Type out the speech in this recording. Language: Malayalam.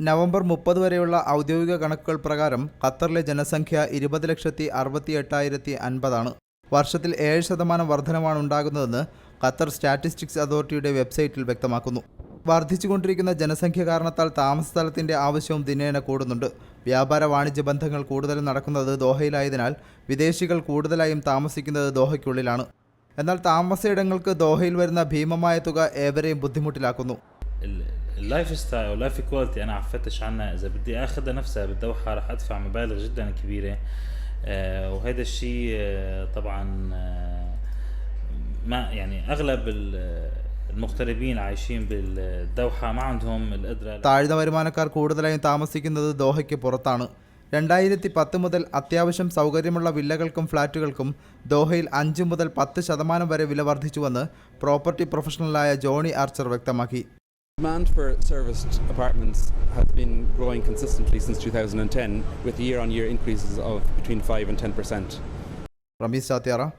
നവംബർ മുപ്പത് വരെയുള്ള ഔദ്യോഗിക കണക്കുകൾ പ്രകാരം ഖത്തറിലെ ജനസംഖ്യ ഇരുപത് ലക്ഷത്തി അറുപത്തി എട്ടായിരത്തി അൻപതാണ് വർഷത്തിൽ ഏഴ് ശതമാനം വർധനമാണ് ഉണ്ടാകുന്നതെന്ന് ഖത്തർ സ്റ്റാറ്റിസ്റ്റിക്സ് അതോറിറ്റിയുടെ വെബ്സൈറ്റിൽ വ്യക്തമാക്കുന്നു. വർദ്ധിച്ചുകൊണ്ടിരിക്കുന്ന ജനസംഖ്യ കാരണത്താൽ താമസ സ്ഥലത്തിന്റെ ആവശ്യവും ദിനേന കൂടുന്നുണ്ട്. വ്യാപാര വാണിജ്യ ബന്ധങ്ങൾ കൂടുതലും നടക്കുന്നത് ദോഹയിലായതിനാൽ വിദേശികൾ കൂടുതലായും താമസിക്കുന്നത് ദോഹയ്ക്കുള്ളിലാണ്. എന്നാൽ താമസയിടങ്ങൾക്ക് ദോഹയിൽ വരുന്ന ഭീമമായ തുക ഏവരെയും ബുദ്ധിമുട്ടിലാക്കുന്നു. اللايف ستايل واللايف كواليتي انا عم فتش عنها اذا بدي اخذها نفسها بالدوحه رح ادفع مبالغ جدا كبيره آه، وهذا الشيء آه، طبعا آه، ما يعني اغلب ال- المغتربين عايشين بالدوحه ما عندهم القدره താഴ്ന്ന വരുമാനക്കാർ കൂടുതലായും താമസിക്കുന്നത് ദോഹയ്ക്ക് പുറത്താണ് രണ്ടായിരത്തി പത്ത് മുതൽ അത്യാവശ്യം സൗകര്യമുള്ള വില്ലകൾക്കും ഫ്ളാറ്റുകൾക്കും ദോഹയിൽ അഞ്ച് മുതൽ പത്ത് ശതമാനം വരെ വില വർദ്ധിച്ചുവെന്ന് പ്രോപ്പർട്ടി പ്രൊഫഷണലായ ജോണി ആർച്ചർ വ്യക്തമാക്കി Demand for serviced apartments has been growing consistently since 2010 with year on year increases of between 5 and 10%. Ramis Satyara,